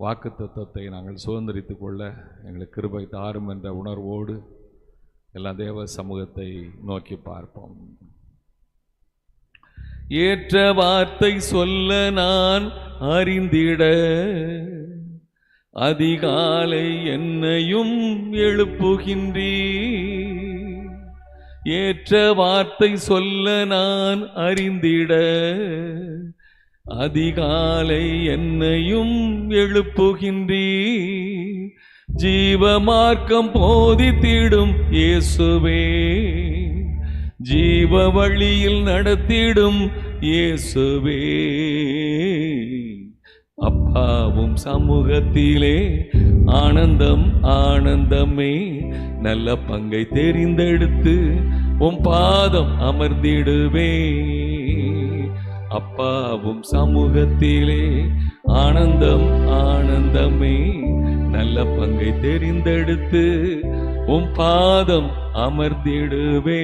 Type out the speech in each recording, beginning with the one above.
வாக்கு தத்துவத்தை நாங்கள் சுதந்திரித்து கொள்ள எங்களுக்கு கிருபை தாரும் என்ற உணர்வோடு எல்லா தேவ சமூகத்தை நோக்கி பார்ப்போம். ஏற்ற வார்த்தை சொல்ல நான் அறிந்திட அதிகாலை என்னையும் எழுப்புகின்றீ ஏற்ற வார்த்தை சொல்ல நான் அறிந்திட அதிகாலை என்னையும் எழுப்புகின்றீ ஜீவமார்க்கம் போதித்திடும் இயேசுவே. ஜீவ வழியில் நடத்திடும் இயேசுவே. அப்பாவும் சமூகத்திலே ஆனந்தம் ஆனந்தமே. நல்ல பங்கை தெரிந்தெடுத்து உன் பாதம் அமர்ந்திடுவேன். அப்பாவும் சமூகத்திலே ஆனந்தம் ஆனந்தமே. நல்ல பங்கை தெரிந்தெடுத்து உம் பாதம் அமர்ந்திடுவே.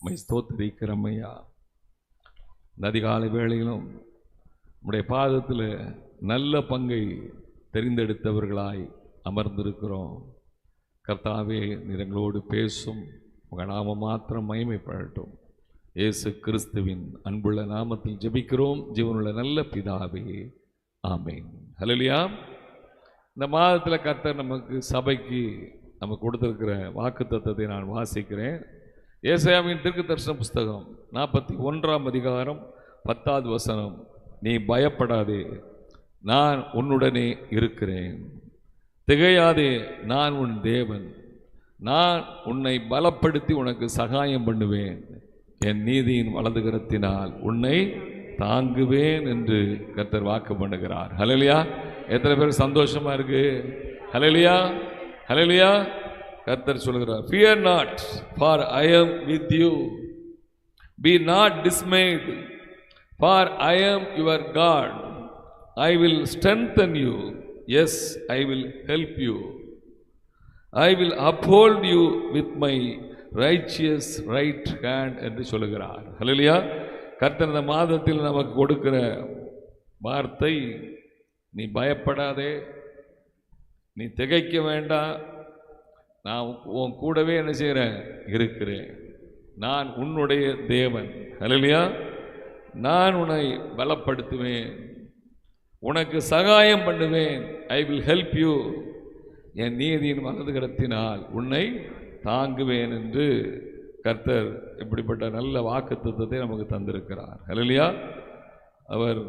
மை ஸ்தோத்திரிக்கிறமையா. இந்த வேளையிலும் நம்முடைய பாதத்தில் நல்ல பங்கை தெரிந்தெடுத்தவர்களாய் அமர்ந்திருக்கிறோம். கர்த்தாவே நிறங்களோடு பேசும் உங்கள் நாம மாத்திரம் மகிமைப்படட்டும். இயேசு கிறிஸ்துவின் அன்புள்ள நாமத்தில் ஜெபிக்கிறோம். ஜீவனுள்ள நல்ல பிதாவே ஆமேன். ஹலலியா இந்த மாதத்தில் கர்த்தர் நமக்கு சபைக்கு நம்ம கொடுத்துருக்கிற வாக்கு தத்துவத்தை நான் வாசிக்கிறேன். ஏசாயாவின் திருக்கு தரிசன புஸ்தகம் நாற்பத்தி ஒன்றாம் அதிகாரம் பத்தாவது வசனம். நீ பயப்படாதே நான் உன்னுடனே இருக்கிறேன். திகையாதே நான் உன் தேவன். நான் உன்னை பலப்படுத்தி உனக்கு சகாயம் பண்ணுவேன். என் நீதியின் வலதுகரத்தினால் உன்னை தாங்குவேன் என்று கர்த்தர் வாக்கு பண்ணுகிறார். ஹலலியா எத்தனை பேர் சந்தோஷமா இருக்கு? ஹலலியா ஹலலியா கர்த்தர் சொல்கிறார் fear not for I am with you be not dismayed for I am your God I will strengthen you yes I will help you I will uphold you with my righteous right hand என்று சொல்லுகிறார். ஹalleluya கர்த்தர் இந்த மாதத்தில் நமக்கு கொடுக்கிற வார்த்தை நீ பயப்படாதே நீ திகைக்க வேண்டாம் நான் உன் கூடவே என்ன செய்கிறேன் இருக்கிறேன். நான் உன்னுடைய தேவன். ஹalleluya நான் உன்னை பலப்படுத்துவேன். உனக்கு சகாயம் பண்ணுவேன். ஐ வில் ஹெல்ப் யூ என் நீதியின் வலதுகரத்தினால் உன்னை தாங்குவேன் என்று கர்த்தர் இப்படிப்பட்ட நல்ல வாக்குத்தத்தத்தை நமக்கு தந்திருக்கிறார். ஹலலியா அவர்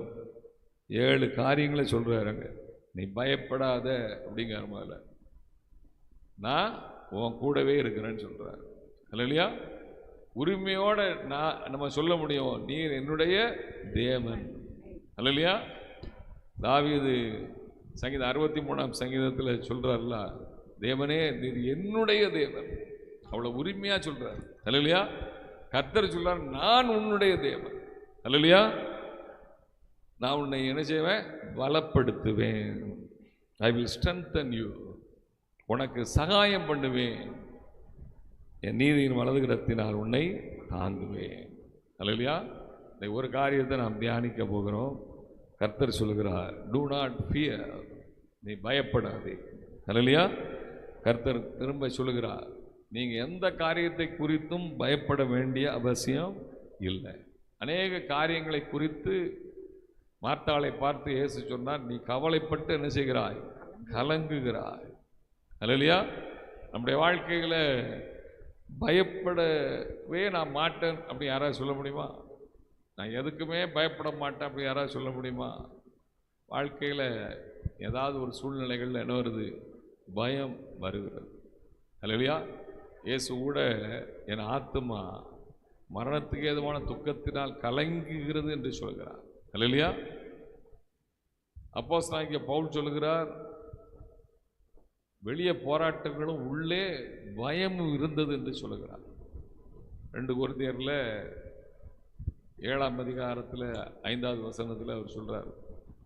ஏழு காரியங்களை சொல்கிறாருங்க நீ பயப்படாத அப்படிங்கிற மாதிரி நான் உன் கூடவே இருக்கிறேன்னு சொல்கிறார் ஹலலியா உரிமையோடு நான் நம்ம சொல்ல முடியும். நீர் என்னுடைய தேவன். ஹalleluya. தாவியது சங்கீதம் அறுபத்தி மூணாம் சங்கீதத்தில் சொல்கிறார்ல தேவனே நீர் என்னுடைய தேவன். அவ்வளோ உரிமையாக சொல்கிறார் ஹalleluya. கர்த்தர் சொல்கிறார் நான் உன்னுடைய தேவன். ஹalleluya. நான் உன்னை என்ன செய்வேன்? பலப்படுத்துவேன். ஐ வில் ஸ்ட்ரென்தன் யூ உனக்கு சகாயம் பண்ணுவேன். என் நீதியின் வலது கிடத்தினால் உன்னை தாங்குவேன். அல்லையா இந்த ஒரு காரியத்தை நாம் தியானிக்க போகிறோம். கர்த்தர் சொல்கிறார் டூ நாட் ஃபியர் நீ பயப்படாதே. அல்லையா கர்த்தர் திரும்ப சொல்லுகிறார் நீங்கள் எந்த காரியத்தை குறித்தும் பயப்பட வேண்டிய அவசியம் இல்லை. அநேக காரியங்களை குறித்து மார்த்தாளை பார்த்து இயேசு சொன்னார் நீ கவலைப்பட்டு என்ன செய்கிறாய்? கலங்குகிறாய். அல்லையா நம்முடைய வாழ்க்கையில் பயப்படவே நான் மாட்டேன் அப்படி யாராவது சொல்ல முடியுமா? நான் எதுக்குமே பயப்பட மாட்டேன் அப்படி யாராவது சொல்ல முடியுமா? வாழ்க்கையில் ஏதாவது ஒரு சூழ்நிலைகளில் என்ன வருது? பயம் வருகிறது. அல்லையா இயேசு கூட என் ஆத்துமா மரணத்துக்கு ஏதுவான துக்கத்தினால் கலங்குகிறது என்று சொல்கிறார். அல்லையா அப்போஸ் இங்கே பவுல் சொல்லுகிறார் வெளியே போராட்டங்களும் உள்ளே பயமும் இருந்தது என்று சொல்கிறார் ரெண்டு குருதியரில் ஏழாம் அதிகாரத்தில் ஐந்தாவது வசனத்தில் அவர் சொல்கிறார்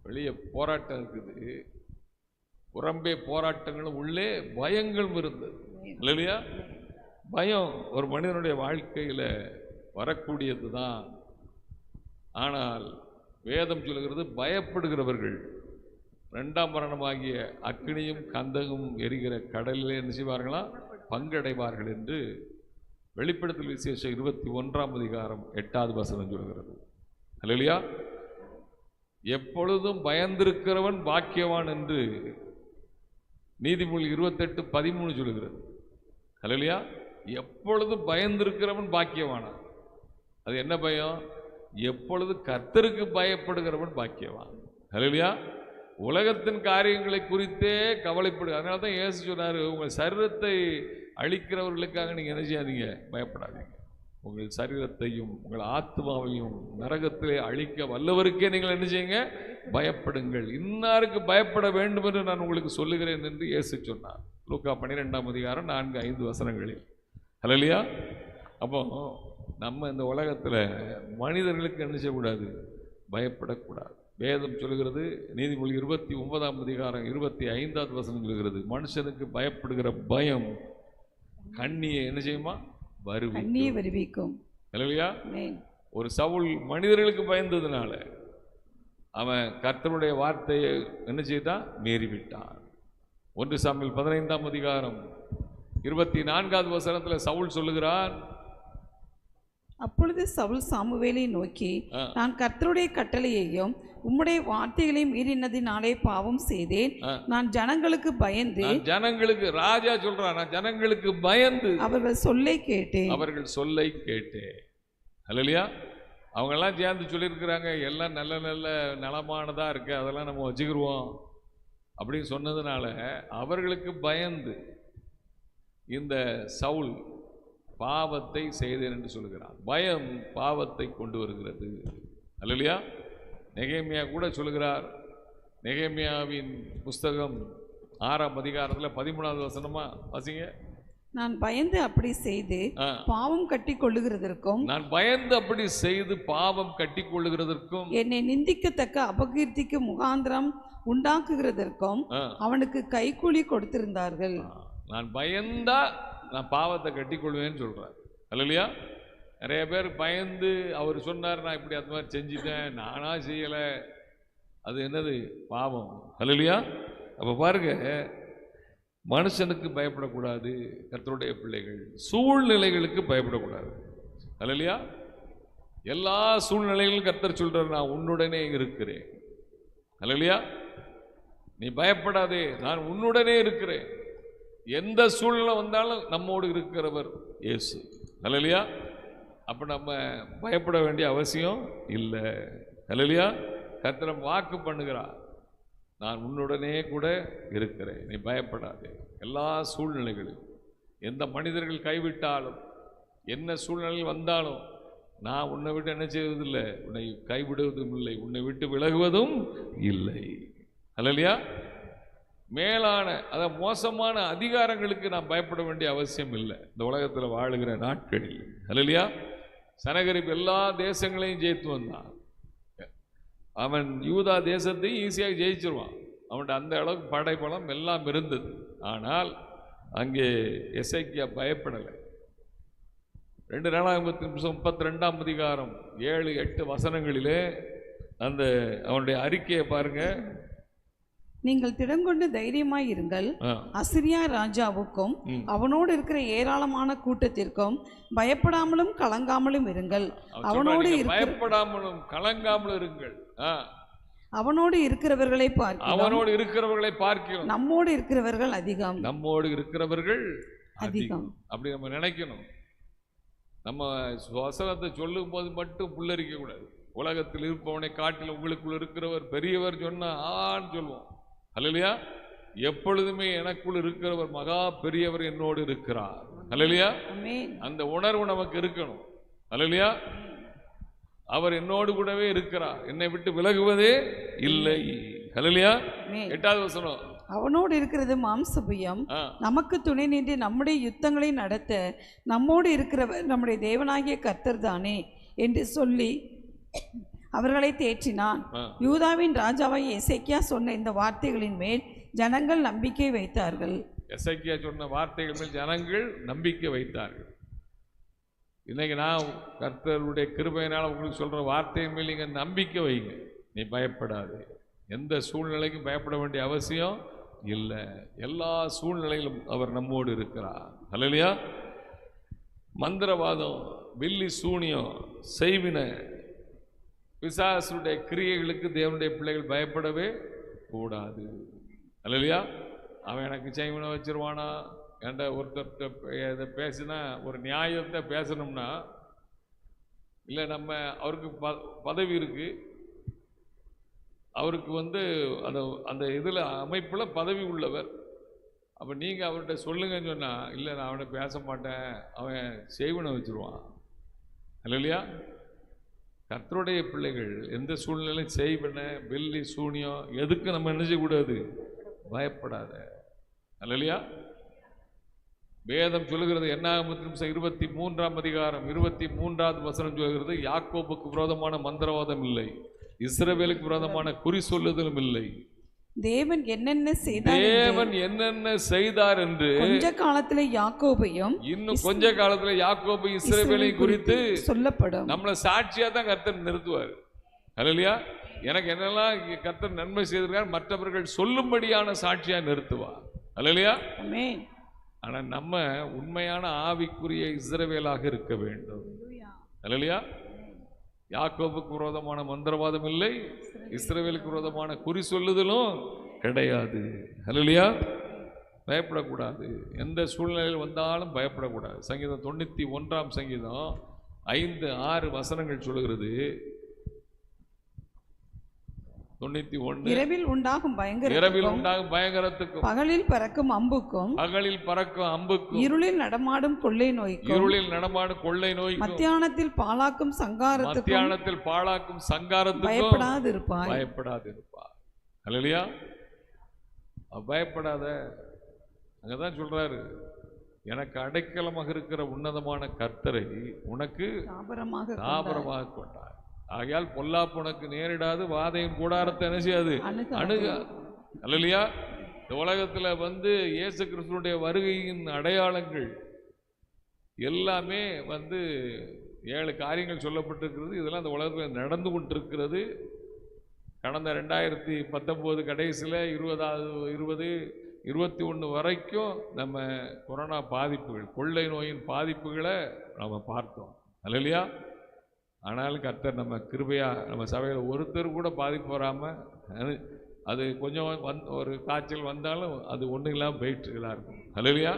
வெளியே போராட்டம் இருக்குது புறம்பே போராட்டங்களும் உள்ளே பயங்களும் இருந்தது. இல்லையா? பயம் ஒரு மனிதனுடைய வாழ்க்கையில் வரக்கூடியது தான் ஆனால் வேதம் சொல்லுகிறது பயப்படுகிறவர்கள் ரெண்டாம் மரணமாகிய அக்னியும் கந்தகும் எரிகிற கடலிலே என்ன செய்வார்களா? பங்கடைவார்கள் என்று வெளிப்படுத்தல் விசேஷம் இருபத்தி ஒன்றாம் அதிகாரம் எட்டாவது வசனம் சொல்கிறது அல்லையா? எப்பொழுதும் பயந்திருக்கிறவன் பாக்கியவான் என்று நீதிமொழி இருபத்தெட்டு பதிமூணு சொல்லுகிறது. அல்லையா எப்பொழுது பயந்திருக்கிறவன் பாக்கியவானா? அது என்ன பயம்? எப்பொழுது கர்த்தருக்கு பயப்படுகிறவன் பாக்கியவான்? அல்லையா உலகத்தின் காரியங்களை குறித்தே கவலைப்படு அதனால தான் இயேசு சொன்னார் உங்கள் சரீரத்தை அழிக்கிறவர்களுக்காக நீங்கள் என்ன செய்யாதீங்க? பயப்படாதீங்க. உங்கள் சரீரத்தையும் உங்கள் ஆத்மாவையும் நரகத்திலே அழிக்க வல்லவருக்கே நீங்கள் என்ன செய்யுங்க? பயப்படுங்கள். இன்னாருக்கு பயப்பட வேண்டும் என்று நான் உங்களுக்கு சொல்லுகிறேன் என்று இயேசு சொன்னார். லூக்கா பன்னிரெண்டாம் அதிகாரம் நான்கு ஐந்து வசனங்களில். ஹalleluya. அப்போ நம்ம இந்த உலகத்தில் மனிதர்களுக்கு என்ன செய்யக்கூடாது? பயப்படக்கூடாது. வேதம் சொல்கிறது நீதிமொழி இருபத்தி ஒன்பதாம் அதிகாரம் இருபத்தி ஐந்தாவது வசனம் சொல்கிறது மனுஷனுக்கு பயப்படுகிற பயம் கண்ணியை என்ன செய்யுமா? வருவி கண்ணியை வருவிக்கும். இல்லையா. ஒரு சவுல் மனிதர்களுக்கு பயந்ததுனால அவன் கர்த்தருடைய வார்த்தையை என்ன செய்தான்? மீறி விட்டான் ஒன்று சாமியில் பதினைந்தாம் அதிகாரம் இருபத்தி நான்காவது வசனத்தில் சவுல் சொல்லுகிறான் அப்பொழுது சவுல் சாமுவேலை நோக்கி. நான் கர்த்தருடைய கட்டளையையும் உம்முடைய வார்த்தைகளையும் மீறினதினாலே பாவம் செய்தேன். நான் ஜனங்களுக்கு பயந்து ஜனங்களுக்கு ராஜா சொல்றான் நான் ஜனங்களுக்கு பயந்து அவர்கள் சொல்லை கேட்டேன். அவர்கள் சொல்லை கேட்டேன். அல்லையா அவங்கெல்லாம் சேர்ந்து சொல்லியிருக்கிறாங்க எல்லாம் நல்ல நல்ல நலமானதாக இருக்கு அதெல்லாம் நம்ம வச்சுக்கிருவோம். அப்படின்னு சொன்னதுனால அவர்களுக்கு பயந்து இந்த சவுல் பாவத்தை செய்தேன் என்று சொல்லுகிறான். பயம் பாவத்தை கொண்டு வருகிறது. அல்லையா? நெகேமியா கூட சொல்லுகிறார். நெகேமியாவின் புஸ்தகம் ஆறாம் அதிகாரத்தில் பதிமூணாவது வசனமா? வாசிங்க. நான் பயந்து அப்படி செய்து பாவம் கட்டி கொள்ளுகிறதற்கும் நான் பயந்து அப்படி செய்து பாவம் கட்டி கொள்ளுகிறதற்கும் என்னை நிந்திக்கத்தக்க அபகீர்த்திக்கு முகாந்திரம் உண்டாக்குகிறதற்கும் அவனுக்கு கைக்கூலி கொடுத்திருந்தார்கள். நான் பயந்தா நான் பாவத்தை கட்டி கொள்வேன்னு சொல்றார். இல்லையா நிறைய பேர் பயந்து அவர் சொன்னார் நான் இப்படி அது மாதிரி செஞ்சுட்டேன் நானாக செய்யலை. அது என்னது? பாவம். இல்லையா அப்போ பாருங்க மனுஷனுக்கு பயப்படக்கூடாது கர்த்தருடைய பிள்ளைகள் சூழ்நிலைகளுக்கு பயப்படக்கூடாது. இல்லையா எல்லா சூழ்நிலைகளிலும் கர்த்தர் சொல்கிறார் நான் உன்னுடனே இருக்கிறேன். இல்லையா நீ பயப்படாதே நான் உன்னுடனே இருக்கிறேன். எந்த சூழ்நிலை வந்தாலும் நம்மோடு இருக்கிறவர் இயேசு. இல்லையா அப்போ நம்ம பயப்பட வேண்டிய அவசியம் இல்லை. இல்லையா கத்திரம் வாக்கு பண்ணுகிறார். நான் உன்னுடனே கூட இருக்கிறேன். நீ பயப்படாதே. எல்லா சூழ்நிலைகளும் எந்த மனிதர்கள் கைவிட்டாலும் என்ன சூழ்நிலையில் வந்தாலும் நான் உன்னை விட்டு என்ன செய்வதில்லை. உன்னை கைவிடுவதும் இல்லை. உன்னை விட்டு விலகுவதும் இல்லை. அல்லையா மேலான அத மோசமான அதிகாரங்களுக்கு நான் பயப்பட வேண்டிய அவசியம் இல்லை. இந்த உலகத்தில் வாழுகிற நாட்களில் அல்லையா சனகரிப்பு எல்லா தேசங்களையும் ஜெயித்து வந்தான். அவன் யூதா தேசத்தையும் ஈஸியாக ஜெயிச்சிருவான். அவன்கிட்ட அந்த அளவுக்கு படைபலம் எல்லாம் இருந்தது. ஆனால் அங்கே எசைக்கியா பயப்படலை. ரெண்டு நாளாகமத்தின் முப்பத்தி ரெண்டாம் அதிகாரம் ஏழு எட்டு வசனங்களிலே அந்த அவனுடைய அறிக்கையை பாருங்க. நீங்கள் திடங்கொண்டு தைரியமாய் இருங்கள். அசிரியா ராஜாவுக்கும். அவனோடு இருக்கிற ஏராளமான கூட்டத்திற்கும் பயப்படாமலும் கலங்காமலும் இருங்கள். அவன் அவனோடு சொல்றான், "நீங்க இருக்கிற பயப்படாமலும் கலங்காமலும் இருங்கள். அவனோடு இருக்கிறவர்களை பார்க்கலாம் அவனோடு இருக்கிறவர்களை பார்க்கிறோம். நம்மோடு இருக்கிறவர்கள் அதிகம். நம்மோடு இருக்கிறவர்கள் அதிகம். அதிகம். அப்படி நம்ம நினைக்கணும். நம்ம வசனத்தை சொல்லும் போது மட்டும் புல்லரிக்க கூடாது. உலகத்தில் இருப்பவனை காட்டில் உங்களுக்குள் இருக்கிறவர் பெரியவர் சொன்னா ஆன்னு சொல்லுவோம். அல்லையா எப்பொழுதுமே எனக்குள் இருக்கிறவர் மகா பெரியவர் என்னோடு இருக்கிறார். அல்லையா அந்த உணர்வு நமக்கு இருக்கணும். அல்லையா அவர் என்னோடு கூடவே இருக்கிறார். என்னை விட்டு விலகுவதே இல்லை. அல்லையா. எட்டாவது வசனம். அவனோடு இருக்கிறது மாம்சபுயம். நமக்கு துணை நின்று நம்முடைய யுத்தங்களை நடத்த நம்மோடு இருக்கிறவர் நம்முடைய தேவனாகிய கர்த்தர் தானே என்று சொல்லி அவர்களை தேற்றினான். யூதாவின் ராஜாவாய் எசேக்கியா சொன்ன இந்த வார்த்தைகளின் மேல் ஜனங்கள் நம்பிக்கை வைத்தார்கள். எசைக்கியா சொன்ன வார்த்தைகள் மேல் ஜனங்கள் நம்பிக்கை வைத்தார்கள். இன்னைக்கு நான் கர்த்தருடைய கிருபையினால் உங்களுக்கு சொல்ற வார்த்தையின் மேல் நீங்கள் நம்பிக்கை வைங்க. நீ பயப்படாதே. எந்த சூழ்நிலைக்கும் பயப்பட வேண்டிய அவசியம் இல்லை. எல்லா சூழ்நிலையிலும் அவர் நம்மோடு இருக்கிறார். அல்லையா மந்திரவாதம் வில்லி சூனியம் செய்வின பிசாசுடைய கிரியைகளுக்கு தேவனுடைய பிள்ளைகள் பயப்படவே கூடாது. இல்லையா அவன் எனக்கு செய்வனை வச்சிருவானா? என்கிட்ட ஒருத்தர் இதை பேசினா ஒரு நியாயத்தை பேசணும்னா இல்லை நம்ம அவருக்கு ப பதவி இருக்குது அவருக்கு வந்து அந்த அந்த இதில் அமைப்பில் பதவி உள்ளவர். அப்போ நீங்கள் அவர்கிட்ட சொல்லுங்கன்னு சொன்னால் இல்லை நான் அவனை பேச மாட்டேன். அவன் செய்வனை வச்சிருவான். இல்லையா கர்த்தருடைய பிள்ளைகள் எந்த சூழ்நிலையும் செய்வன வெள்ளி சூனியம் எதுக்கு நம்ம என்ன செய்யக்கூடாது பயப்படாத. இல்லையா வேதம் சொல்லுகிறது என்னாகமத்தின் இருபத்தி மூன்றாம் அதிகாரம் இருபத்தி மூன்றாவது வசனம் சொல்கிறது யாக்கோபுக்கு விரோதமான மந்திரவாதம் இல்லை. இஸ்ரவேலுக்கு விரோதமான குறி சொல்லுதலும் இல்லை. தேவன் என்னென்ன செய்தார் தேவன் என்னென்ன செய்தார் என்று கொஞ்ச காலத்திலே யாக்கோபையும் இன்னும் கொஞ்ச காலத்துல யாக்கோபு இஸ்ரவேலை குறித்து சொல்லப்படும். நம்மளை சாட்சியா தான் கர்த்தர் நிறுத்துவார். இல்லையா எனக்கு என்னெல்லாம் கர்த்தர் நன்மை செய்திருக்கார் மற்றவர்கள் சொல்லும்படியான சாட்சியா நிறுத்துவார் ஆமென். ஆனா நம்ம உண்மையான ஆவிக்குரிய இஸ்ரவேலாக இருக்க வேண்டும். இல்லையா யாக்கோபுக்கு விரோதமான மந்திரவாதம் இல்லை இஸ்ரவேலுக்கு விரோதமான குறி சொல்லுதலும் கிடையாது. இல்லையா பயப்படக்கூடாது. எந்த சூழ்நிலையில் வந்தாலும் பயப்படக்கூடாது. சங்கீதம் தொண்ணூற்றி ஒன்றாம் சங்கீதம் ஐந்து ஆறு வசனங்கள் சொல்லுகிறது. தொண்ணூற்றி ஒன்று இரவில் உண்டாகும் பயங்கர இரவில் உண்டாகும் பயங்கரத்துக்கும். பகலில் பறக்கும் அம்புக்கும் பகலில் பறக்கும் அம்புக்கும். இருளில் நடமாடும் கொள்ளை நோய்க்கும் இருளில் நடமாடும் கொள்ளை நோய்க்கும். மத்தியானத்தில் பாலாக்கும் சங்காரத்துக்கும் மத்தியானத்தில் பாழாக்கும் சங்காரத்துக்கும் பயப்படாது இருப்பாய் பயப்படாது இருப்பார் அல்லையா பயப்படாத. அங்கதான் சொல்றாரு. எனக்கு அடைக்கலமாக இருக்கிற உன்னதமான கர்த்தரை உனக்கு தாபரமாக. தாபரமாக கொண்டார் ஆகையால் பொல்லாப்பு உனக்கு நேரிடாது வாதையின் கூடாரத்தை என்ன செய்யாது. அணுக. அல்லையா இந்த உலகத்துல வந்து இயேசு கிறிஸ்துனுடைய வருகையின் அடையாளங்கள் எல்லாமே வந்து ஏழு காரியங்கள் சொல்லப்பட்டிருக்கிறது. இதெல்லாம் இந்த உலகத்தில் நடந்து கொண்டிருக்கிறது. கடந்த ரெண்டாயிரத்தி பத்தொம்போது கடைசியில் இருபதாவது இருபது இருபத்தி ஒன்று வரைக்கும் நம்ம கொரோனா பாதிப்புகள் கொள்ளை நோயின் பாதிப்புகளை நம்ம பார்த்தோம். அல்லையா ஆனாலும் கர்த்தர் நம்ம கிருபையா நம்ம சபையில் ஒருத்தர் கூட பாதிப்பு வராமல் அது- அது கொஞ்சம் வந் ஒரு காய்ச்சல் வந்தாலும் அது ஒன்றும் இல்லாமல் போயிட்டுருக்கலாம் இருக்கும் ஹலோலியா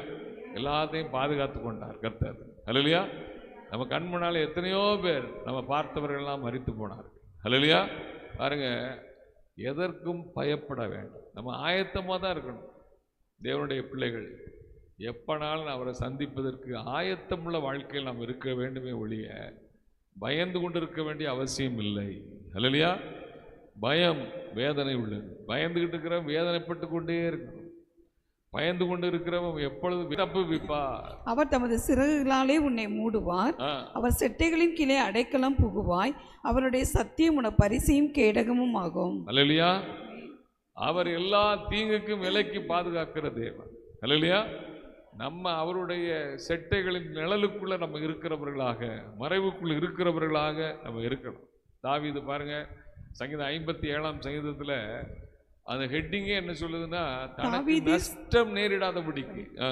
எல்லாத்தையும் பாதுகாத்து கொண்டார் கர்த்தர். ஹலோலியா நம்ம கண் முன்னால் எத்தனையோ பேர் நம்ம பார்த்தவர்கள்லாம் மறித்து போனார். ஹலோலியா பாருங்கள் எதற்கும் பயப்பட வேண்டாம். நம்ம ஆயத்தமாக தான் இருக்கணும். தேவனுடைய பிள்ளைகள் எப்பனாலும் அவரை சந்திப்பதற்கு ஆயத்தமுள்ள வாழ்க்கையில் நாம் இருக்க வேண்டுமே ஒழிய பயந்து கொண்டிருக்க வேண்டிய அவசியம் இல்லை. அல்லையா பயம் வேதனை உள்ளது. பயந்துகிட்டு இருக்கிறவன் வேதனைப்பட்டு கொண்டே இருக்கணும் பயந்து கொண்டு இருக்கிறவன் எப்பொழுது தப்பு விப்பார். அவர் தமது சிறகுகளாலே உன்னை மூடுவார். அவர் செட்டைகளின் கீழே அடைக்கலம் புகுவாய். அவருடைய சத்தியம் உன பரிசையும் கேடகமும் ஆகும். அல்லையா அவர் எல்லா தீங்குக்கும் விலைக்கு பாதுகாக்கிற தேவன். அல்லையா நம்ம அவருடைய செட்டைகளின் நிழலுக்குள்ள நம்ம இருக்கிறவர்களாக மறைவுக்குள் இருக்கிறவர்களாக நம்ம இருக்கணும். தாவீது பாருங்க சங்கீதம் ஐம்பத்தி ஏழாம் சங்கீதத்துல அந்த ஹெட்டிங்கே என்ன சொல்லுதுன்னா தனக்கு நஷ்டம் நேரிடாதபடிக்கு. ஆ,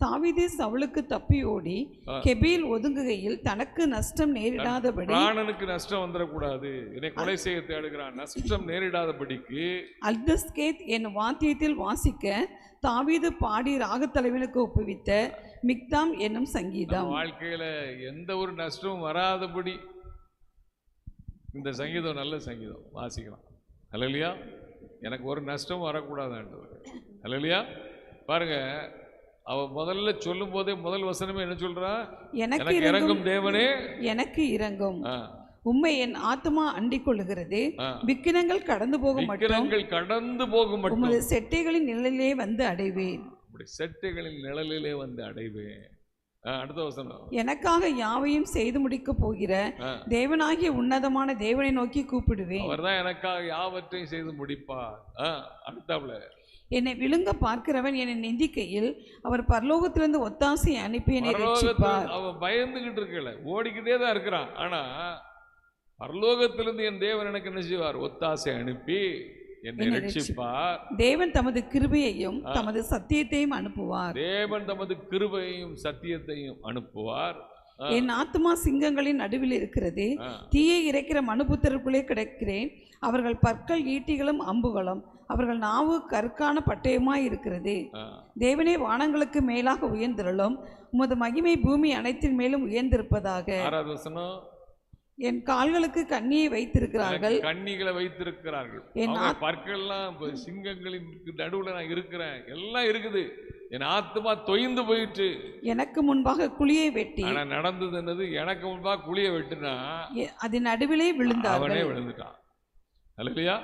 தாவீது சவுலுக்கு தப்பி ஓடி ஆ. கெபியில் ஒதுங்குகையில் தனக்கு நஷ்டம் நேரிடாதபடி பிராணனுக்கு நஷ்டம் வந்துடக்கூடாது. என்னை கொலை செய்ய தேடுகிறான். நஷ்டம் நேரிடாதபடிக்கு அல்தஸ்கேத் என் வாத்தியத்தில் வாசிக்க தாவீது பாடி ராகத்தலைவனுக்கு ஒப்புவித்த மிக்தாம் என்னும் சங்கீதம். வாழ்க்கையில எந்த ஒரு நஷ்டமும் வராதபடி இந்த சங்கீதம் நல்ல சங்கீதம். வாசிக்கலாம். அல்லையா எனக்கு ஒரு நஷ்டமும் வரக்கூடாது ஆண்டவர் அல்லையா பாருங்க அவ முதல்ல சொல்லும் போதே முதல் வசனமே என்ன சொல்றா? எனக்கு இறங்கும் தேவனே. எனக்கு இறங்கும் ஆ, உம்மை என் ஆத்மா அண்டிக் கொள்ளுகிறது. ஆ. விக்கினங்கள் கடந்து போக மட்டும் விக்கிரங்கள் கடந்து போகும் மட்டும். உமது செட்டைகளின் நிழலிலே வந்து அடைவேன். அப்படி செட்டுகளின் நிழலிலே வந்து அடைவேன். அடுத்த வசனம். எனக்காக யாவையும் செய்து முடிக்கப் போகிற. தேவனாகிய உன்னதமான தேவனை நோக்கி கூப்பிடுவேன். அவர்தான் எனக்காக யாவற்றையும் செய்து முடிப்பார். அடுத்தாப்புல. என்னை விழுங்க பார்க்கிறவன் என்னை நிந்திக்கையில் அவர் பரலோகத்திலிருந்து ஒத்தாசை அனுப்பி என்னை ரட்சிப்பார். அவன் பயந்துகிட்டு இருக்கல. ஓடிக்கிட்டே தான் இருக்கிறான். ஆனா பரலோகத்திலிருந்து என் தேவன் எனக்கு என்ன செய்வார்? ஒத்தாசை அனுப்பி என்னை ரட்சிப்பார். தேவன் தமது கிருபையையும் தமது சத்தியத்தையும் அனுப்புவார். தேவன் தமது கிருபையையும் சத்தியத்தையும் அனுப்புவார். என் ஆத்துமா சிங்கங்களின் நடுவில் இருக்கிறது. தீயை இறைக்கிற மனுபுத்தருக்குள்ளே கிடக்கிறேன். அவர்கள் பற்கள் ஈட்டிகளும் அம்புகளும். அவர்கள் நாவு கற்கான பட்டயமாய் இருக்கிறது. தேவனே வானங்களுக்கு மேலாக உயர்ந்திருளும். உமது மகிமை பூமி அனைத்தின் மேலும் உயர்ந்திருப்பதாக. என் கால்களுக்கு கண்ணியை வைத்திருக்கிறார்கள். கண்ணிகளை வைத்திருக்கிறார்கள். என் பற்கள்லாம் சிங்கங்களின் நடுவுல நான் இருக்கிறேன். எல்லாம் இருக்குது. என் ஆத்துமா தொய்ந்து போயிட்டு எனக்கு முன்பாக குழியை வெட்டி ஆனா நடந்தது என்னது? எனக்கு முன்பா குழிய வெட்டுனா அதன் நடுவிலே அவனே விழுந்தார்கள் விழுந்துட்டான். அல்லையா?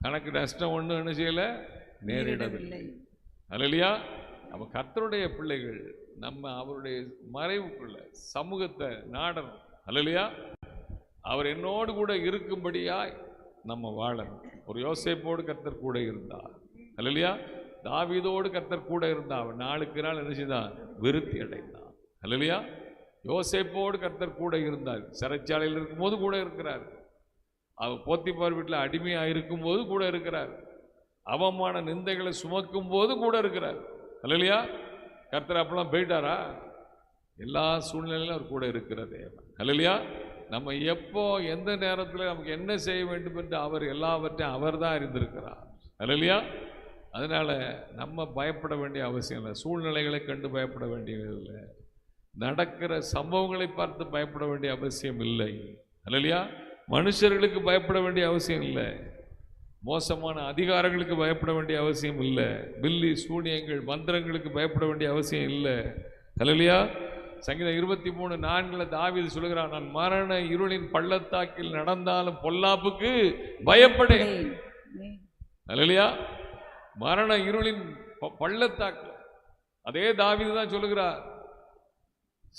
தனக்கு நஷ்டம் ஒண்ணும் என்ன செய்யல? நேரிடவில்லை. அல்லையா? நம்ம கர்த்தருடைய பிள்ளைகள் நம்ம அவருடைய மறைவுக்குள்ள சமூகத்தை நாடணும் அல்லையா? அவர் என்னோடு கூட இருக்கும்படியாய் நம்ம வாழணும். ஒரு யோசேப்போடு கத்தர் கூட இருந்தார். அல்லையா? தாவிதோடு கத்தர் கூட இருந்தா அவன் நாளுக்கு நாள் என்ன செய்தான்? விருத்தி அடைந்தான். அல்லையா? யோசேப்போடு கர்த்தர் கூட இருந்தார். சிறைச்சாலையில் இருக்கும்போது கூட இருக்கிறார். அவர் போத்திப்பார் வீட்டில் அடிமையாக இருக்கும்போது கூட இருக்கிறார். அவமான நிந்தைகளை சுமக்கும் போது கூட இருக்கிறார். இல்லையா கர்த்தர் அப்பெல்லாம் போயிட்டாரா? எல்லா சூழ்நிலையிலும் அவர் கூட இருக்கிற தேவன். அல்லையா நம்ம எப்போ எந்த நேரத்தில் நமக்கு என்ன செய்ய வேண்டும் என்று அவர் எல்லாவற்றையும் அவர் தான் அறிந்திருக்கிறார். அல்லையா அதனால் நம்ம பயப்பட வேண்டிய அவசியம் இல்லை. சூழ்நிலைகளை கண்டு பயப்பட வேண்டியதில்லை. நடக்கிற சம்பவங்களை பார்த்து பயப்பட வேண்டிய அவசியம் இல்லை. அல்லையா மனுஷர்களுக்கு பயப்பட வேண்டிய அவசியம் இல்லை. மோசமான அதிகாரங்களுக்கு பயப்பட வேண்டிய அவசியம் இல்லை. பில்லி சூனியங்கள் மந்திரங்களுக்கு பயப்பட வேண்டிய அவசியம் இல்லை. அல்லையா சங்கீதம் இருபத்தி மூணு நான்கில் தாவீது சொல்கிறான் நான் மரண இருளின் பள்ளத்தாக்கில் நடந்தாலும் பொல்லாப்புக்கு பயப்படேன். இல்லையா மரண இருளின் ப- பள்ளத்தாக்கு அதே தாவிது தான் சொல்லுகிறார்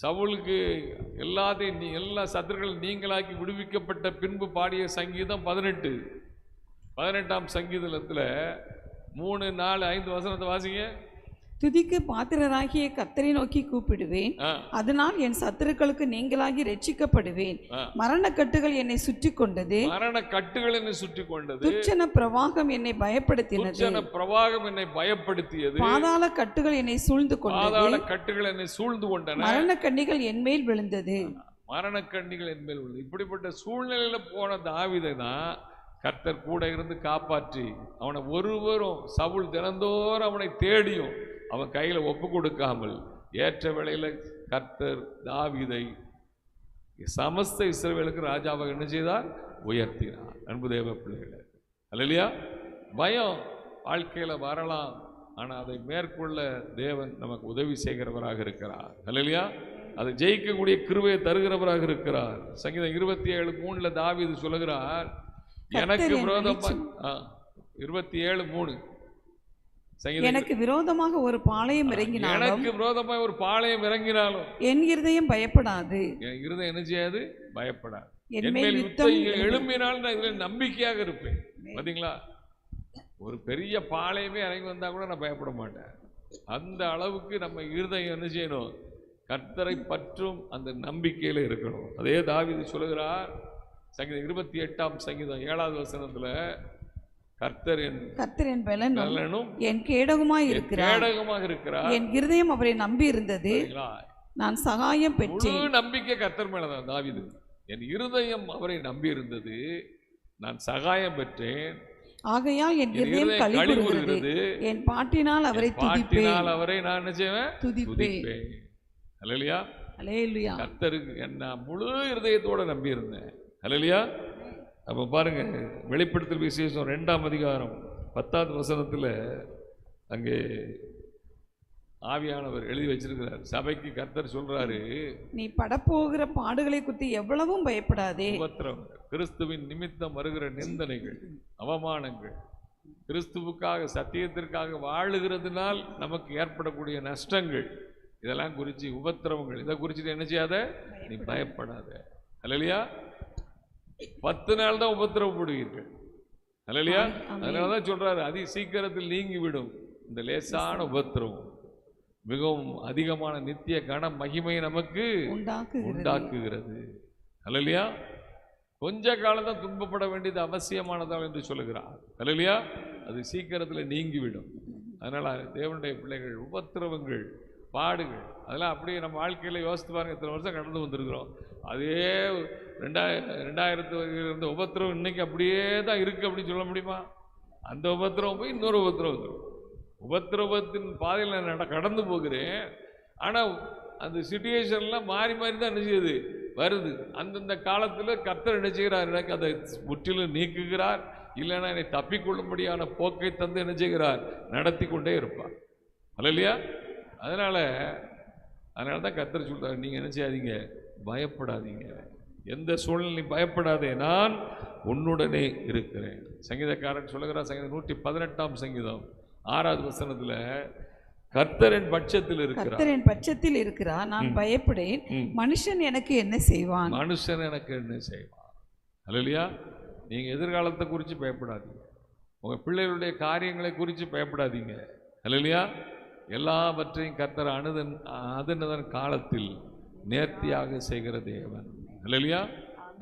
சவுலுக்கு எல்லாத்தையும் நீ எல்லா சத்துருக்கள் நீங்களாக்கி விடுவிக்கப்பட்ட பின்பு பாடிய சங்கீதம் பதினெட்டு. பதினெட்டாம் சங்கீதத்தில் மூணு நாலு ஐந்து வசனத்தை வாசிங்க. துதிக்கு பாத்திரராகிய கர்த்தரை நோக்கி கூப்பிடுவேன். அதனால் என் சத்துருக்களுக்கு நீங்களாகி ரட்சிக்கப்படுவேன். ஆ. மரணக்கட்டுகள் என்னை சுற்றி கொண்டது மரண கட்டுகள் என்னை சுற்றி கொண்டது துச்சன பிரவாகம் என்னை பயப்படுத்தினது. துச்சன பிரவாகம் என்னை பயப்படுத்தியது. பாதாள கட்டுகள் என்னை சூழ்ந்து கொண்டது பாதாள கட்டுகள் என்னை சூழ்ந்து கொண்டன மரண கண்ணிகள் என் மேல் விழுந்தது. மரணக்கண்ணிகள் என் மேல் உள்ளது இப்படிப்பட்ட சூழ்நிலையில போன தாவிதை தான் கர்த்தர் கூட இருந்து காப்பாற்றி அவனை ஒருவரும் சவுல் தினந்தோறும் அவனை தேடியும் அவன் கையில ஒப்பு கொடுக்காமல் ஏற்ற வேளையில கர்த்தர் தாவீதை சமஸ்த இஸ்ரவேலுக்கு ராஜாவாக என்ன செய்தார்? உயர்த்தினார். அன்பு தேவ பிள்ளைகளே. அல்லையா பயம் வாழ்க்கையில வரலாம். ஆனா அதை மேற்கொள்ள தேவன் நமக்கு உதவி செய்கிறவராக இருக்கிறார். அல்லையா அதை ஜெயிக்கக்கூடிய கிருபையை தருகிறவராக இருக்கிறார். சங்கீதம் இருபத்தி ஏழு மூணுல தாவீது சொல்லுகிறார் எனக்கு கர்த்தர் என் விரோதமா ஆ, இருபத்தி ஏழு மூணு. எனக்கு விரோதமாக ஒரு பாளையம் இறங்கினாலும் எனக்கு விரோதமா ஒரு பாளையம் இறங்கினாலும் என் இருதயம் பயப்படாது. என் இருதயம் என்ன செய்யாது? பயப்படாது. என் என் மேல் மேல் யுத்தம் எழும்பினால் நான் இதில் நம்பிக்கையாக இருப்பேன். பாத்தீங்களா? ஒரு பெரிய பாளையமே இறங்கி வந்தா கூட நான் பயப்பட மாட்டேன். அந்த அளவுக்கு நம்ம இருதயம் என்ன செய்யணும்? கர்த்தரை பற்றும் அந்த நம்பிக்கையில இருக்கணும். அதே தாவீது சொல்லுகிறார் சங்கீதம் இருபத்தி எட்டாம் சங்கீதம் ஏழாவது வசனத்துல கர்த்தர் என் கர்த்தர் என் பலனும் என் கேடகமாய் இருக்கிறார். கேடகமாக இருக்கிறார். என் இருதயம் அவரை நம்பி இருந்தது? நான் சகாயம் பெற்றேன். நம்பிக்கை கர்த்தர் மேலதான் தாவீது என் இருதயம் அவரை நம்பி இருந்தது. நான் சகாயம் பெற்றேன். ஆகையால் என் கூறுகிறது கூறுகிறது. என் பாட்டினால் அவரை பாட்டினால் அவரை நான் என்ன செய்வேன்? துதிப்பேன். அல்லையா அலேலுயா கர்த்தருக்கு என்ன முழு இருதயத்தோட நம்பி இருந்தேன். அல்லையா அப்ப பாருங்க வெளிப்படுத்தல் விசேஷம் ரெண்டாம் அதிகாரம் பத்தாவது வசனத்துல அங்கே ஆவியானவர் எழுதி வச்சிருக்கிறார். சபைக்கு கர்த்தர் சொல்றாரு நீ படப்போகிற பாடுகளை குறித்து எவ்வளவும் பயப்படாதே. உபத்திரம் கிறிஸ்துவின் நிமித்தம் வருகிற நிந்தனைகள் அவமானங்கள் கிறிஸ்துவுக்காக சத்தியத்திற்காக வாழுகிறதுனால் நமக்கு ஏற்படக்கூடிய நஷ்டங்கள் இதெல்லாம் குறித்து உபத்திரவங்கள். இதை குறித்து என்ன செய்யாத? நீ பயப்படாத. அல்லையா பத்து நாள் தான் உபத்திரவப்படுவீர்கள். அல்லையா? அதனால தான் சொல்றாரு அதி சீக்கிரத்தில் நீங்கி விடும் இந்த லேசான உபத்திரவம் மிகவும் அதிகமான நித்திய கன மகிமை நமக்கு உண்டாக்குகிறது. அல்லையா? கொஞ்ச காலம் தான் துன்பப்பட வேண்டியது அவசியமானதால் என்று சொல்லுகிறார். இல்லையா அது சீக்கிரத்தில் நீங்கிவிடும். அதனால் தேவனுடைய பிள்ளைகள் உபத்திரவங்கள் பாடுகள் அதெல்லாம் அப்படியே நம்ம வாழ்க்கையில் யோசித்து பாருங்க இத்தனை வருஷம் கடந்து வந்திருக்கிறோம். அதே ரெண்டாயிரம் ரெண்டாயிரத்து இருந்த உபத்திரவம் இன்னைக்கு அப்படியே தான் இருக்குது அப்படின்னு சொல்ல முடியுமா? அந்த உபத்திரவம் போய் இன்னொரு உபத்திரவம் வந்துடும் உபத்திரவத்தின் பாதையில் நான் நட கடந்து போகிறேன். ஆனால் அந்த சுச்சுவேஷன்லாம் மாறி மாறி தான் என்ன செய்யுது? வருது. அந்தந்த காலத்தில் கர்த்தர் என்ன செய்கிறார்? எனக்கு அதை முற்றிலும் நீக்குகிறார். இல்லைன்னா என்னை தப்பிக்கொள்ளும்படியான போக்கை தந்து என்ன செய்கிறார்? நடத்தி கொண்டே இருப்பார். இல்லையா அதனால் அதனால தான் கர்த்தர் சொல்கிறார் நீங்கள் என்ன செய்யாதீங்க? பயப்படாதீங்க. எந்த சூழ்நிலையும் பயப்படாதே நான் உன்னுடனே இருக்கிறேன். சங்கீதக்காரன் சொல்லுகிறார் சங்கீதம் நூற்றி பதினெட்டாம் சங்கீதம் ஆறாவது வசனத்துல கர்த்தரின் பட்சத்தில் இருக்கிறார். கர்த்தரின் பட்சத்தில் இருக்கிறார் நான் பயப்படேன். மனுஷன் எனக்கு என்ன செய்வான்? மனுஷன் எனக்கு என்ன செய்வான்? அல்லையா நீங்க எதிர்காலத்தை குறித்து பயப்படாதீங்க. உங்க பிள்ளைகளுடைய காரியங்களை குறித்து பயப்படாதீங்க. அல்லையா எல்லாவற்றையும் கர்த்தர் அனுதன் அதனதன் காலத்தில் நேர்த்தியாக செய்கிற தேவன். அல்லையா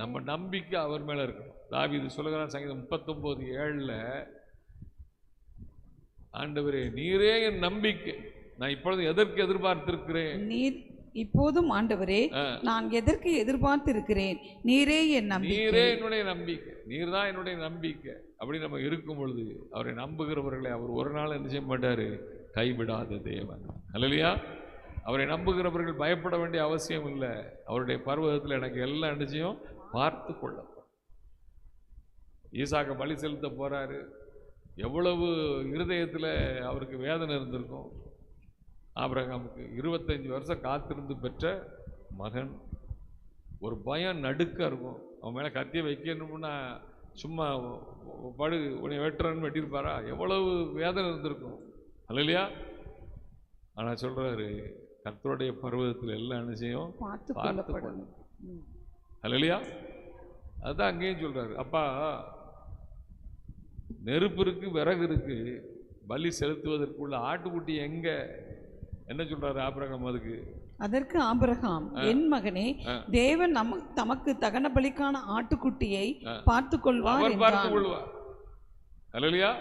நம்ம நம்பிக்கை அவர் மேல இருக்கணும். தாவீது சொல்லுகிறார் சங்கீதம் முப்பத்தொம்போது ஏழுல ஆண்டவரே நீரே என் நம்பிக்கை. நான் இப்பொழுது எதற்கு எதிர்பார்த்திருக்கிறேன்? நீர் இப்போதும் ஆண்டவரே. நான் எதற்கு எதிர்பார்த்திருக்கிறேன்? நீரே என் நம்பிக்கை. நீரே என்னுடைய நம்பிக்கை. நீர் தான் என்னுடைய நம்பிக்கை. அப்படி நம்ம இருக்கும் பொழுது அவரை நம்புகிறவர்களை அவர் ஒரு நாள் என்ன செய்ய மாட்டாரு? கைவிடாத தேவன். அல்லையா அவரை நம்புகிறவர்கள் பயப்பட வேண்டிய அவசியம் இல்லை. அவருடைய பர்வதத்தில் எனக்கு எல்லா நிச்சயம் பார்த்து கொள்ள ஈசாக்க பலி செலுத்த போகிறாரு எவ்வளவு இருதயத்தில் அவருக்கு வேதனை இருந்திருக்கும். ஆபிரகாமுக்கு இருபத்தஞ்சி வருஷம் காத்திருந்து பெற்ற மகன். ஒரு பயம் நடுக்க இருக்கும். அவன் மேலே கத்தியை வைக்கணும்னா சும்மா படு உன்னை வெட்டுறன்னு வெட்டியிருப்பாரா? எவ்வளவு வேதனை இருந்திருக்கும். இல்லையா ஆனால் சொல்கிறாரு கர்த்தருடைய பருவத்தில் எல்லா நிச்சயம் பார்த்து பார்த்து கொள்ளப்படும் ம். இல்லையா அதுதான் அங்கேயும் சொல்றாரு. அப்பா நெருப்பு இருக்கு விறகு இருக்கு. பலி செலுத்துவதற்குள்ள ஆட்டுக்குட்டி எங்க? என்ன சொல்றாரு ஆபிரகாம் அதுக்கு? அதற்கு ஆபிரகாம் என் மகனே. தேவன் நம தமக்கு தகன பலிக்கான ஆட்டுக்குட்டியை. பார்த்து கொள்வார் பார்த்து கொள்வார் அல்லையா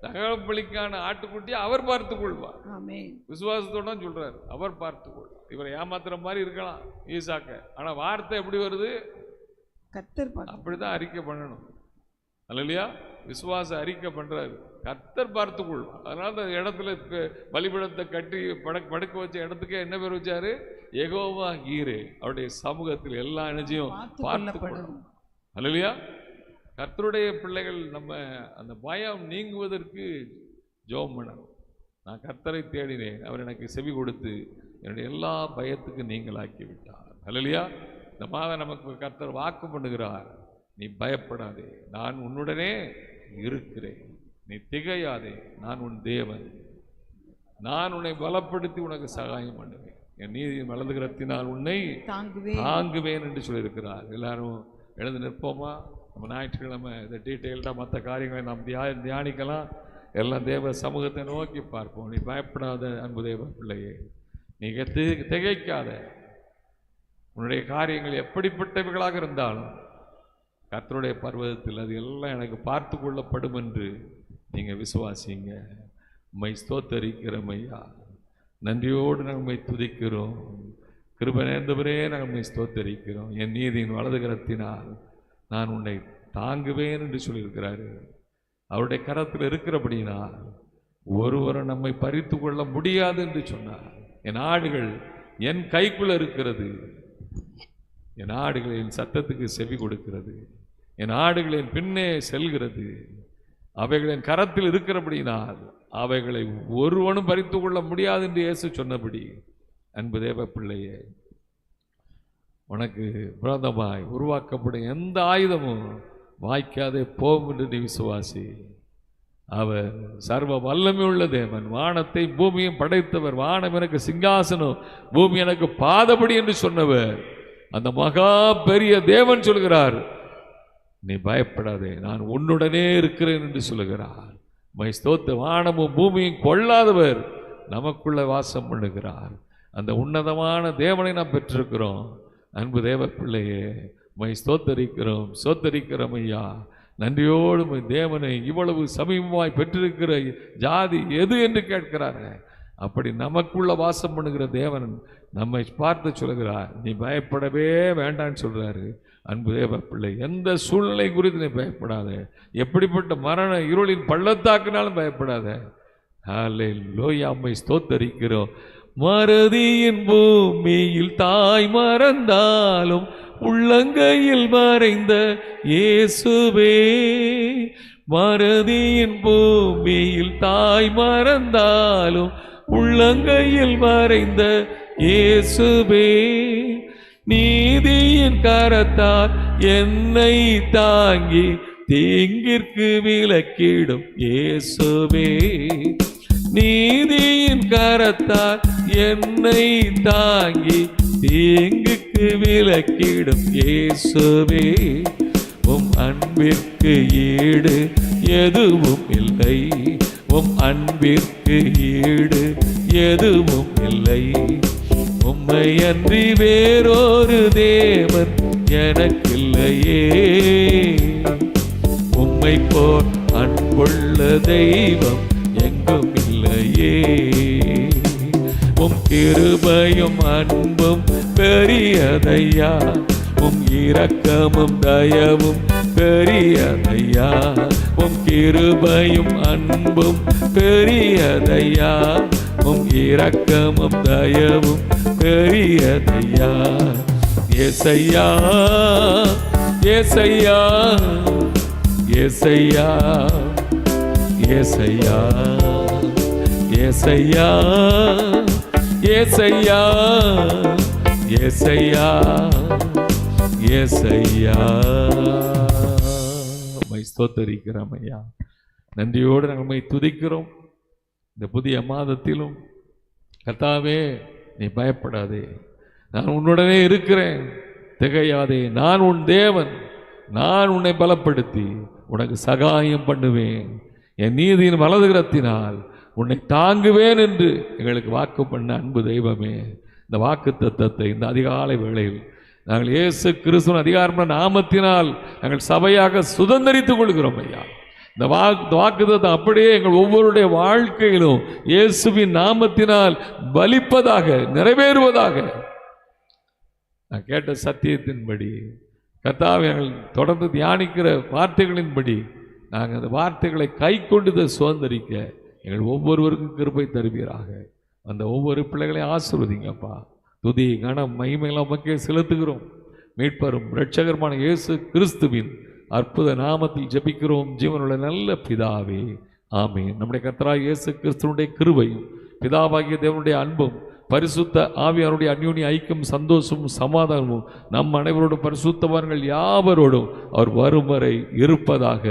தகவல் ஆட்டுக்குட்டி அவர் பார்த்து கொள்வார். விசுவாசத்தோட சொல்றாரு. அவர் பார்த்து கொள்வார். இவரை ஏமாத்துற மாதிரி இருக்கலாம் ஈசாக்க. ஆனா வார்த்தை எப்படி வருது? பார்த்து. அப்படிதான் அறிக்கை பண்ணணும். அல்லையா விசுவாச அறிக்கை பண்றாரு. கர்த்தர் பார்த்து கொள்வார். அதனால அந்த இடத்துல பலிபீடத்தை கட்டி படக் படுக்க வச்ச இடத்துக்கு என்ன பேர் வச்சாரு? எகோவா ஈரே. அவருடைய சமூகத்தில் எல்லா எனர்ஜியும் பார்த்து கொள்ளப்படும். அல்லையா கர்த்தருடைய பிள்ளைகள் நம்ம அந்த பயம் நீங்குவதற்கு ஜெபம் பண்ணணும். நான் கர்த்தரை தேடினேன். அவர் எனக்கு செவி கொடுத்து என்னுடைய எல்லா பயத்துக்கு நீங்களாக்கி விட்டார். அல்லையா இந்த மாதம் நமக்கு கர்த்தர் வாக்கு பண்ணுகிறார். நீ பயப்படாதே. நான் உன்னுடனே இருக்கிறேன். நீ திகையாதே. நான் உன் தேவன். நான் உன்னை பலப்படுத்தி உனக்கு சகாயம் பண்ணுவேன். என் நீதியின் வலதுகிறத்தினால் உன்னை தாங்குவே தாங்குவேன் என்று சொல்லியிருக்கிறார். எல்லாரும் எழுந்து நிற்போமா? நம்ம ஞாயிற்றுக்கிழமை இதை டீட்டெயில்டாக மற்ற காரியங்களை நாம் தியா தியானிக்கலாம். எல்லாம் தேவ சமூகத்தை நோக்கி பார்ப்போம். நீ பயப்படாத அன்பு தேவ பிள்ளையே. நீ தி- திகைக்காத. உன்னுடைய காரியங்கள் எப்படிப்பட்டவைகளாக இருந்தாலும் கத்தருடைய பர்வதத்தில் அது எல்லாம் எனக்கு பார்த்து கொள்ளப்படும் என்று நீங்கள் விசுவாசிங்க. உம்மை ஸ்தோத்தரிக்கிறோம் ஐயா. நன்றியோடு நாங்கள் உம்மை துதிக்கிறோம். கிருப நேர்ந்தவரே நாங்கள் உம்மை ஸ்தோத்தரிக்கிறோம். என் நீதியின் வலதுகரத்தினால் நான் உன்னை தாங்குவேன் என்று சொல்லியிருக்கிறாரு. அவருடைய கரத்தில் இருக்கிறபடியினால் ஒருவரும் நம்மை பறித்து கொள்ள முடியாது என்று சொன்னார். என் ஆடுகள் என் கைக்குள்ள இருக்கிறது. என் ஆடுகள் என் சத்தத்துக்கு செவி கொடுக்கிறது. என் ஆடுகள் என் பின்னே செல்கிறது. அவைகள் என் கரத்தில் இருக்கிறபடினால் அவைகளை ஒருவனும் பறித்து கொள்ள முடியாது என்று இயேசு சொன்னபடி அன்பு தேவ பிள்ளையே உனக்கு விரோதமாய் உருவாக்கப்படும் எந்த ஆயுதமும் வாய்க்காதே போகும் என்று நீ விசுவாசி. அவர் சர்வ வல்லமை உள்ள தேவன். வானத்தை பூமியும் படைத்தவர். வானம் எனக்கு சிங்காசனம். பூமி எனக்கு பாதபடி என்று சொன்னவர். அந்த மகா பெரிய தேவன் சொல்கிறார் நீ பயப்படாதே நான் உன்னுடனே இருக்கிறேன் என்று சொல்லுகிறார். மை ஸ்தோத்து வானமும் பூமியும் கொள்ளாதவர் நமக்குள்ள வாசம் பண்ணுகிறார். அந்த உன்னதமான தேவனை நாம் பெற்றிருக்கிறோம். அன்பு தேவ பிள்ளையே மை ஸ்தோத்தரிக்கிறோம் ஸ்தோத்தரிக்கிறோம் ஐயா. நன்றியோடு தேவனை இவ்வளவு சமீபமாய் பெற்றிருக்கிற ஜாதி எது என்று கேட்கிறாங்க அப்படி நமக்குள்ள வாசம் பண்ணுகிற தேவன் நம்மை பார்த்து சொல்கிறார் நீ பயப்படவே வேண்டான்னு சொல்கிறாரு அன்பு தேவ பிள்ளை எந்த சூழ்நிலை குறித்து நீ பயப்படாத. எப்படிப்பட்ட மரண இருளின் பள்ளத்தாக்குனாலும் பயப்படாத. ஹalleluya அம்மை ஸ்தோத்தரிக்கிறோம். மறதியின் பூமியில் தாய் மறந்தாலும் உள்ளங்கையில் மறைந்த இயேசுவே. மறதியின் பூமியில் தாய் மறந்தாலும் உள்ளங்கையில் மறைந்த இயேசுவே. நீதியின் கரத்தால் என்னை தாங்கி தீங்கிற்கு விலக்கிடும் இயேசுவே. நீதியின் கரத்தால் என்னை தாங்கி தீங்குக்கு விலக்கிடும் இயேசுவே உம் அன்பிற்கு ஈடு எதுவும் இல்லை. உம் அன்பிற்கு ஈடு எதுவும் இல்லை. உம்மை அன்றி வேறொரு தேவன் எனக்கில்லையே. உம்மை போல் அன்புள்ள தெய்வம் எங்கும் இல்லையே. உம் கிருபையும் அன்பும் பெரியதையா. உம் இரக்கமும் தயவும் பெரியதையா. உம் கிருபையும் அன்பும் பெரியதையா. உம் இரக்கமும் தயவும் பெரியதையா. எசையா எசையா எசையா எசையா எசையா ஏசையா ஏசையா ஏசையா. உம்மை ஸ்தோத்தரிக்கிறோம் ஐயா. நன்றியோடு நாங்கள் மை துதிக்கிறோம். இந்த புதிய மாதத்திலும் கர்த்தாவே நீ பயப்படாதே. நான் உன்னுடனே இருக்கிறேன். திகையாதே. நான் உன் தேவன். நான் உன்னை பலப்படுத்தி உனக்கு சகாயம் பண்ணுவேன். என் நீதியின் வலதுகிறத்தினால் உன்னை தாங்குவேன் என்று எங்களுக்கு வாக்கு பண்ண அன்பு தெய்வமே. இந்த வாக்கு தத்தத்தை இந்த அதிகாலை வேளையில் நாங்கள் இயேசு கிறிஸ்துவின் அதிகாரமான நாமத்தினால் நாங்கள் சபையாக சுதந்திரித்துக் கொள்கிறோம் ஐயா. இந்த வாக்கு வாக்குத்தத்தம் அப்படியே எங்கள் ஒவ்வொருடைய வாழ்க்கையிலும் இயேசுவின் நாமத்தினால் பலிப்பதாக நிறைவேறுவதாக. நான் கேட்ட சத்தியத்தின்படி கர்த்தாவை நாங்கள் தொடர்ந்து தியானிக்கிற வார்த்தைகளின்படி நாங்கள் அந்த வார்த்தைகளை கை கொண்டு சுதந்திரிக்க எங்கள் ஒவ்வொருவருக்கும் கிருபை தருவீராக. அந்த ஒவ்வொரு பிள்ளைகளையும் ஆசிர்வதிங்கப்பா. துதி கணம் மகிமையெல்லாம் மக்கே செலுத்துகிறோம். மீட்பரும் ரட்சகருமான இயேசு கிறிஸ்துவின் அற்புத நாமத்தில் ஜெபிக்கிறோம். ஜீவனுள்ள நல்ல பிதாவே ஆமே நம்முடைய கர்த்தராய் இயேசு கிறிஸ்துவனுடைய கிருபையும் பிதாவாகிய தேவனுடைய அன்பும் பரிசுத்த ஆவியாருடைய அந்யூனி ஐக்கியம் சந்தோஷமும் சமாதானமும் நம் அனைவரோடும் பரிசுத்தவான்கள் யாவரோடும் அவர் வரும் வரை இருப்பதாக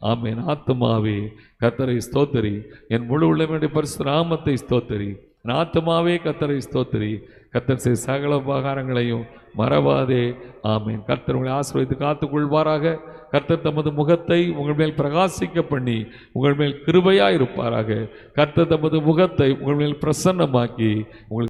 ஆமேன். ஆத்துமாவே கத்தரை ஸ்தோத்தரி. என் முழு உள்ளவனுடைய பரிசு நாமத்தை ஸ்தோத்தரி. என் கத்தரை ஸ்தோத்தரி. கத்தர் செய்த சகல உபகாரங்களையும் மறவாதே. ஆமீன். கர்த்தர் உங்களை ஆசீர்வதித்து காத்துக்கொள்வாராக. கர்த்தர் தமது முகத்தை உங்கள் மேல் பிரகாசிக்க பண்ணி உங்கள் மேல் கிருபையாக இருப்பாராக கர்த்தர் தமது முகத்தை உங்கள் மேல் பிரசன்னமாக்கி உங்களுக்கு